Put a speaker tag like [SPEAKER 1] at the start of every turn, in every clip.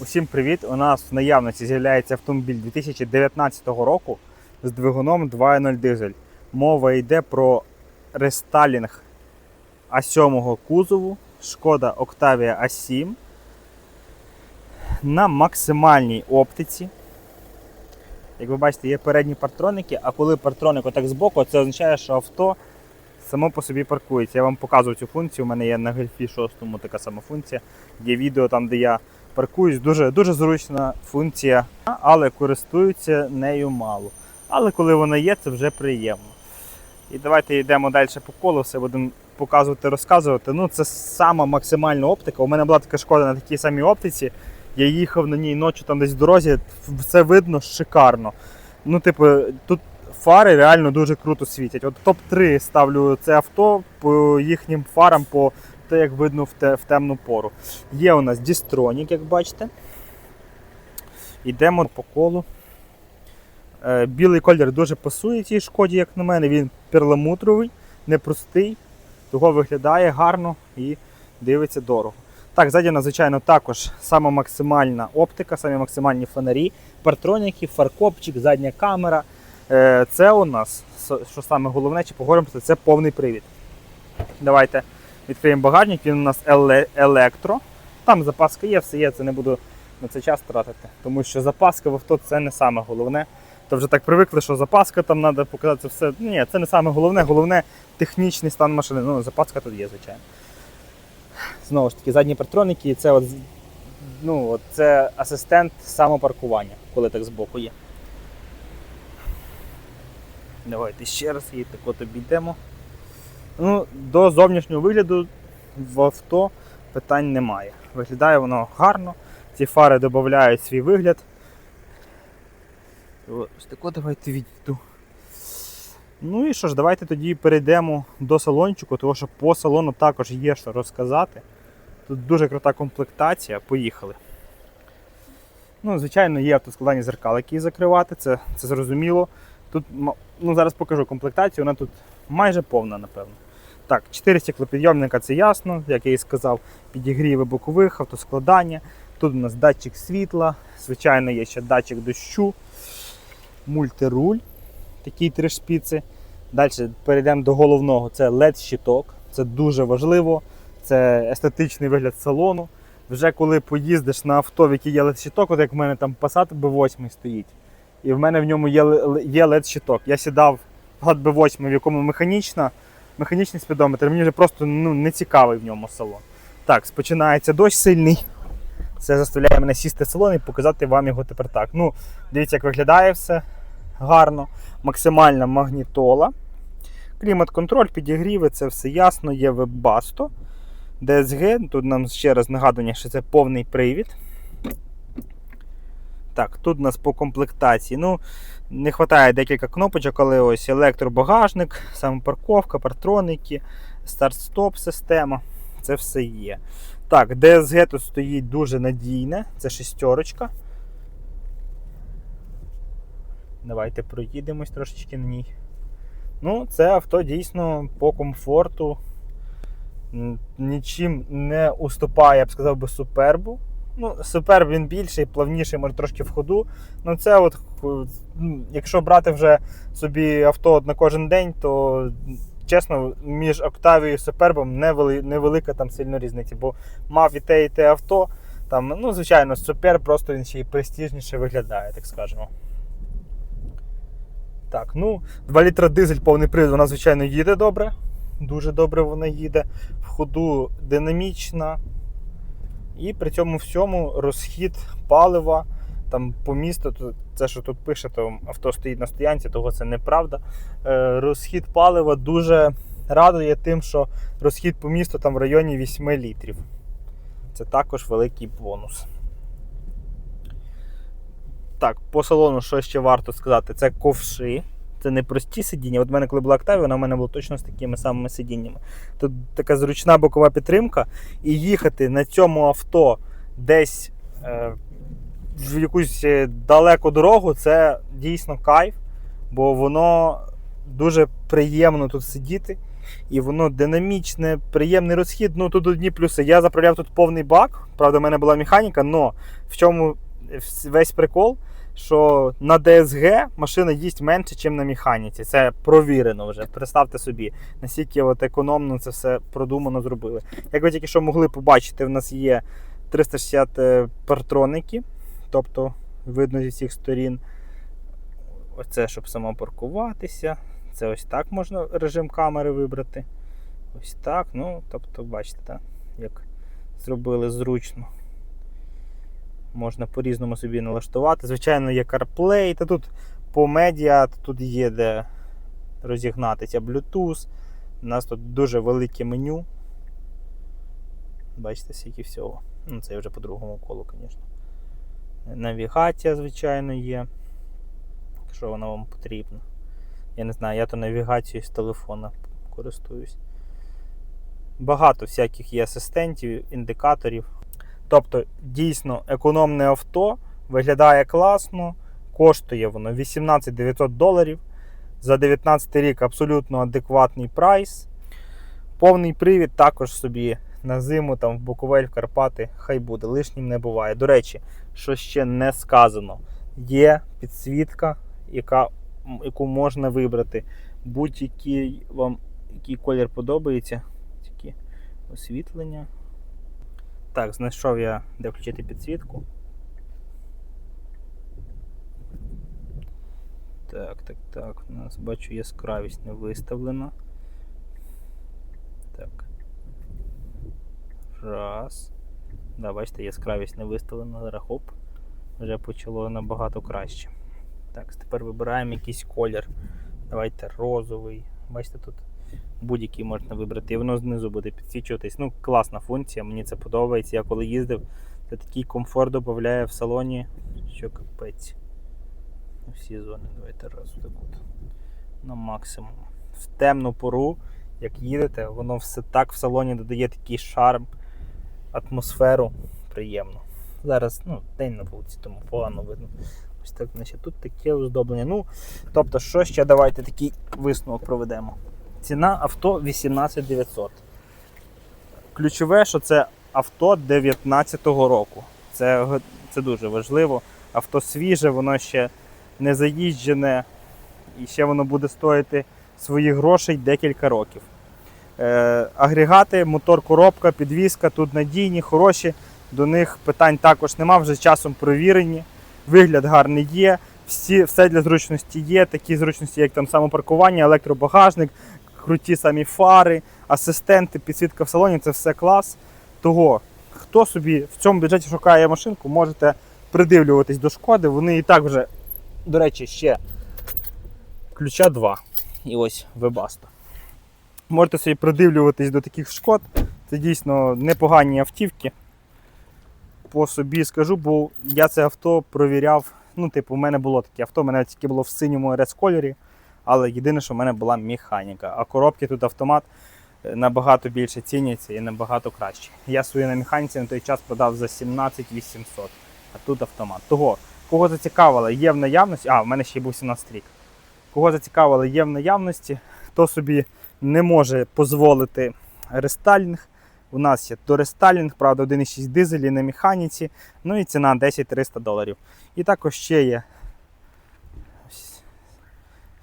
[SPEAKER 1] Усім привіт! У нас в наявності з'являється автомобіль 2019 року з двигуном 2.0 дизель. Мова йде про рестайлінг А7 кузову Шкода Octavia A7 на максимальній оптиці. Як ви бачите, є передні партроники, а коли партроник отак збоку, це означає, що авто само по собі паркується. Я вам показую цю функцію. У мене є на гельфі 6 така сама функція. Є відео там, де я паркуюсь. Дуже, дуже зручна функція, але користуються нею мало. Але коли вона є, це вже приємно. І давайте йдемо далі по колу, все будемо показувати, розказувати. Ну, це сама максимальна оптика. У мене була така шкода на такій самій оптиці. Я їхав на ній ночі там десь в дорозі, все видно шикарно. Ну, типу, тут фари реально дуже круто світять. От топ-3 ставлю це авто по їхнім фарам, по те, як видно в, те, в темну пору. Є у нас Дістронік, як бачите. Йдемо по колу. Е, Білий колір дуже пасує цій шкоді, як на мене. Він перламутровий, непростий, того виглядає гарно і дивиться дорого. Так, ззаді, нас, звичайно, також сама максимальна оптика, самі максимальні фонарі, партроніки, фаркопчик, задня камера. Е, Це у нас, що саме головне, чи поговоримо, це повний привід. Давайте відкриємо багажник, він у нас електро. Там запаска є, все є, це не буду на це час тратити, тому що запаска в авто це не саме головне. То вже так привикли, що запаска там треба показати все. Ні, це не саме головне, головне технічний стан машини. Ну, запаска тут є, звичайно. Знову ж таки, задні партроники, це от, ну, от це асистент самопаркування, коли так збоку є. Давайте ще раз її так от обійдемо. Ну, до зовнішнього вигляду в авто питань немає. Виглядає воно гарно, ці фари додають свій вигляд. Ось тако давайте відійду. Ну і що ж, давайте тоді перейдемо до салончику, тому що по салону також є що розказати. Тут дуже крута комплектація, поїхали. Ну, звичайно, є автоскладання зеркал, які закривати, це, це зрозуміло. Тут ну, зараз покажу комплектацію, вона тут майже повна, напевно. Так, 4 стеклопідйомника це ясно, як я і сказав, підігріви бокових, автоскладання. Тут у нас датчик світла, звичайно, є ще датчик дощу, мультируль, такі три шпіци. Далі перейдемо до головного, це LED-щиток. Це дуже важливо, це естетичний вигляд салону. Вже коли поїздиш на авто, в якій є LED-щиток, от як в мене там Passat B8 стоїть, і в мене в ньому є, є LED-щиток. Я сідав в Glad B8, в якому механічна, механічний спідометр, мені вже просто ну, не цікавий в ньому салон. Так, починається дощ сильний. Це заставляє мене сісти в салон і показати вам його тепер так. Ну, дивіться, як виглядає все гарно. Максимальна магнітола. Клімат-контроль, підігріви, це все ясно, є веб-басто. DSG, тут нам ще раз нагадування, що це повний привід. Так, тут у нас по комплектації. Ну, не вистачає декілька кнопочок, але ось електробагажник, самопарковка, партроники, старт-стоп система. Це все є. Так, DSG тут стоїть дуже надійне, це шестерочка. Давайте проїдемось трошечки на ній. Ну, це авто дійсно по комфорту нічим не уступає, я б сказав би, супербу. Ну, суперб він більший, плавніший, може трошки в ходу. Ну, це от, якщо брати вже собі авто на кожен день, то чесно, між Октавією і Супербом невелика там сильно різниця, бо мав і те, і те авто. Там, ну, звичайно, Супер просто він ще й престижніше виглядає, так скажемо. Так, ну, 2 літра дизель повний привід, вона, звичайно, їде добре. Дуже добре вона їде. В ходу динамічна. І при цьому всьому розхід палива там по місту, це, що тут пише, то авто стоїть на стоянці, того це неправда. Е, розхід палива дуже радує тим, що розхід по місту там в районі 8 літрів. Це також великий бонус. Так, по салону, що ще варто сказати, це ковши. Це не прості сидіння. От в мене, коли була Octavia, вона в мене була точно з такими самими сидіннями. Тут така зручна бокова підтримка, і їхати на цьому авто десь е, в якусь е, далеку дорогу це дійсно кайф, бо воно дуже приємно тут сидіти. і воно динамічне, приємний розхід. Ну тут одні плюси. Я заправляв тут повний бак. Правда, в мене була механіка, але в чому весь прикол? Що на DSG машина їсть менше, ніж на механіці. Це провірено вже. Представте собі, наскільки от економно це все продумано зробили. Як ви тільки що могли побачити, в нас є 360 е, партроники, тобто видно зі всіх сторін. Оце, щоб самопаркуватися. Це ось так можна режим камери вибрати. Ось так. Ну, тобто, бачите, так, як зробили зручно. Можна по-різному собі налаштувати. Звичайно, є CarPlay, та тут по медіа, тут є де розігнатися Bluetooth. У нас тут дуже велике меню. Бачите, скільки всього. Ну, це вже по другому колу, звісно. Навігація, звичайно, є. Якщо вона вам потрібна. Я не знаю, я то навігацією з телефона користуюсь. Багато всяких є асистентів, індикаторів. Тобто, дійсно, економне авто виглядає класно, коштує воно 18 900 доларів. За 19 рік абсолютно адекватний прайс. Повний привід також собі на зиму, там в Буковель, в Карпати, хай буде, лишнім не буває. До речі, що ще не сказано, є підсвітка, яка, яку можна вибрати. Будь-який вам який колір подобається, тільки освітлення. Так, знайшов я, де включити підсвітку. Так, так, так. У нас бачу яскравість не виставлена. Так. Раз. Да, бачите, яскравість не виставлена. Зараз хоп. Вже почало набагато краще. Так, тепер вибираємо якийсь колір. Давайте розовий. Бачите, тут будь-який можна вибрати, і воно знизу буде підсвічуватись. Ну, класна функція, мені це подобається. Я коли їздив, це такий комфорт додає в салоні, що капець. Всі зони. Давайте раз так от. На максимум. В темну пору, як їдете, воно все так в салоні додає такий шарм, атмосферу приємно. Зараз ну, день на вулиці, тому погано видно. Ось так, значить, тут таке оздоблення. Ну, тобто, що ще давайте такий висновок проведемо. Ціна авто 18 900. Ключове, що це авто 19-го року. Це, це дуже важливо. Авто свіже, воно ще не заїжджене, і ще воно буде стоїти своїх грошей декілька років. Е, агрегати, мотор, коробка, підвізка тут надійні, хороші. До них питань також нема, вже часом провірені. Вигляд гарний є. Всі, все для зручності є. Такі зручності, як там самопаркування, електробагажник, круті самі фари, асистенти, підсвітка в салоні це все клас. Того, хто собі в цьому бюджеті шукає машинку, можете придивлюватись до шкоди. Вони і так вже, до речі, ще ключа 2. І ось вебаста. Можете собі придивлюватись до таких шкод. Це дійсно непогані автівки. По собі скажу, бо я це авто провіряв. Ну, типу, у мене було таке авто, у мене тільки було в синьому RS кольорі, але єдине, що в мене була механіка. А коробки тут автомат е, набагато більше ціняться і набагато краще. Я свою на механіці на той час продав за 17 800, а тут автомат. Того, кого зацікавило, є в наявності. А, в мене ще був 17 рік. Кого зацікавило, є в наявності, хто собі не може дозволити рестайлінг. У нас є дорестайлінг, правда, 1,6 дизелі на механіці, ну і ціна 10-300 доларів. І також ще є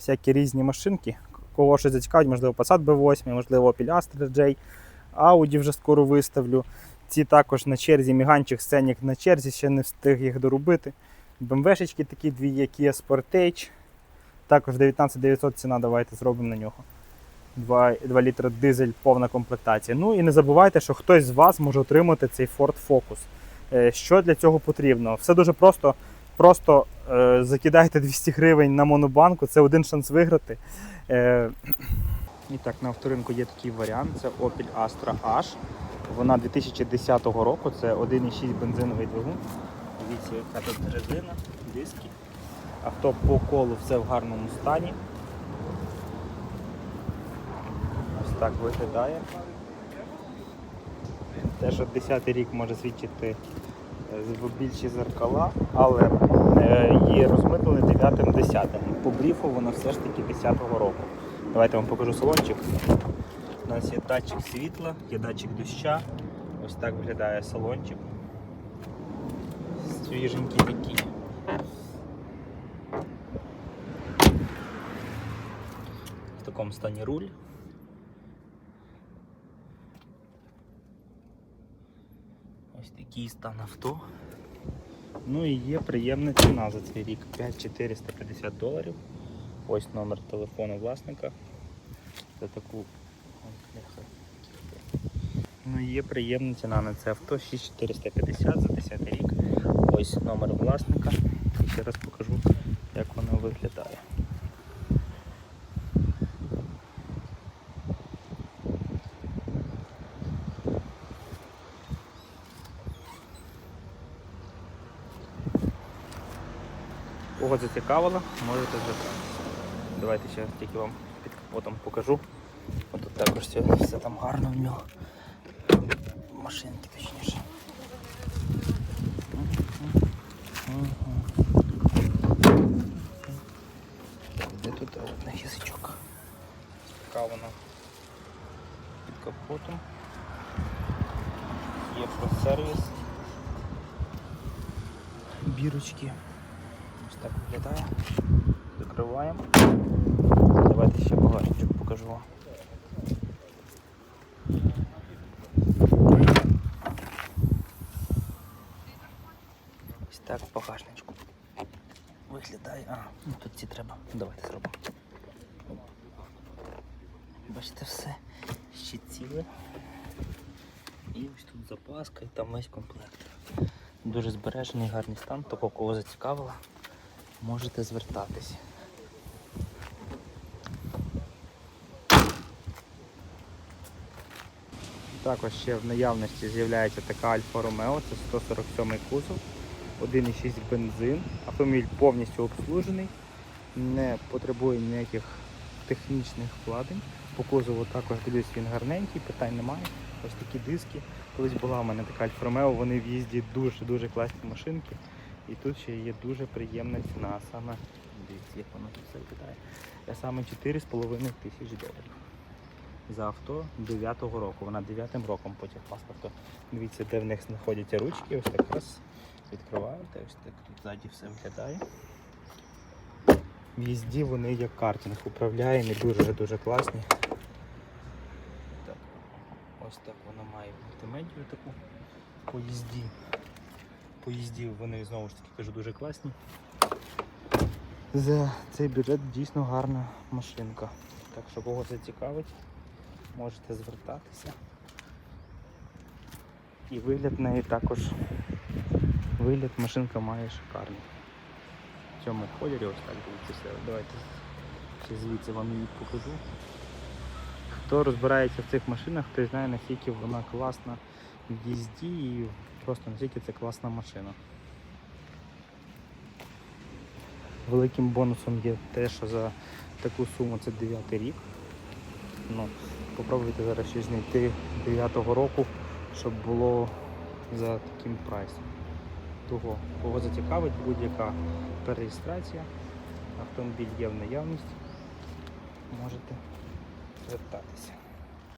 [SPEAKER 1] всякі різні машинки. Кого щось зацікавить, можливо, Passat B8, можливо, Opel Astra J, Audi вже скоро виставлю. Ці також на черзі, Міганчик, Сценік на черзі, ще не встиг їх доробити. BMW-шечки такі дві, є Sportage. Також 19 900 ціна, давайте зробимо на нього. 2, 2 літра дизель, повна комплектація. Ну і не забувайте, що хтось з вас може отримати цей Ford Focus. Е, Що для цього потрібно? Все дуже просто. Просто закидайте 200 гривень на монобанку, це один шанс виграти. Е, і так, на авторинку є такий варіант: це Opel Astra H. Вона 2010 року, це 1,6 бензиновий двигун. Дивіться, яка тут резина, диски. Авто по колу все в гарному стані. Ось так виглядає. Те, що 10 рік може свідчити е, більші зеркала, але е, є розмитлений 9-10. По бріфу воно все ж таки 10-го року. Давайте вам покажу салончик. У нас є датчик світла, є датчик доща. Ось так виглядає салончик. Свіженький такий. В такому стані руль. Такий авто. Ну і є приємна ціна за цей рік 5450 доларів. Ось номер телефону власника. За таку. Ну і є приємна ціна на це авто 6450 за 10 рік. Ось номер власника. І ще раз покажу, як воно виглядає. Кого зацікавило, можете звертатися. Давайте ще тільки вам під капотом покажу. Ось тут також все, все там гарно в нього. Машинки точніше. Де тут один язичок? Така вона під капотом. Є про сервіс. Бірочки. Ось так виглядає. Закриваємо. Давайте ще багажничок покажу вам. Ось так багажничку. Виглядає. А, ну тут ці треба. Давайте зробимо. Бачите все. Ще ціле. І ось тут запаска і там весь комплект. Дуже збережений, гарний стан, того кого зацікавило, можете звертатись. Також ще в наявності з'являється така Альфа Ромео, це 147 кузов, 1,6 бензин. Автомобіль повністю обслужений, не потребує ніяких технічних вкладень. По кузову також дивлюсь, він гарненький, питань немає. Ось такі диски. Колись була в мене така Альфа Ромео, вони в їзді дуже-дуже класні машинки. І тут ще є дуже приємна ціна. Саме, дивіться, як воно тут все виглядає. А саме 4,5 тисяч доларів. За авто 9-го року. Вона 9-м роком по техпаспорту. Дивіться, де в них знаходяться ручки. Ось так раз відкриваєте. Ось так тут ззаді все виглядає. В їзді вони як картинг управляємо, дуже-дуже класні. Так. Ось так вона має мультимедію таку по їзді. По їзді вони знову ж таки кажу дуже класні. За цей бюджет дійсно гарна машинка. Так що кого це цікавить, можете звертатися. І вигляд неї також. Вигляд машинка має шикарний. В цьому кольорі ось так дивіться. Давайте ще звідси вам її покажу. Хто розбирається в цих машинах, той знає наскільки вона класна в їзді і просто наскільки це класна машина. Великим бонусом є те, що за таку суму це 9 рік. Ну, Попробуйте зараз щось знайти 9-го року, щоб було за таким прайсом. Того, кого зацікавить будь-яка перереєстрація, автомобіль є в наявності, можете звертатися.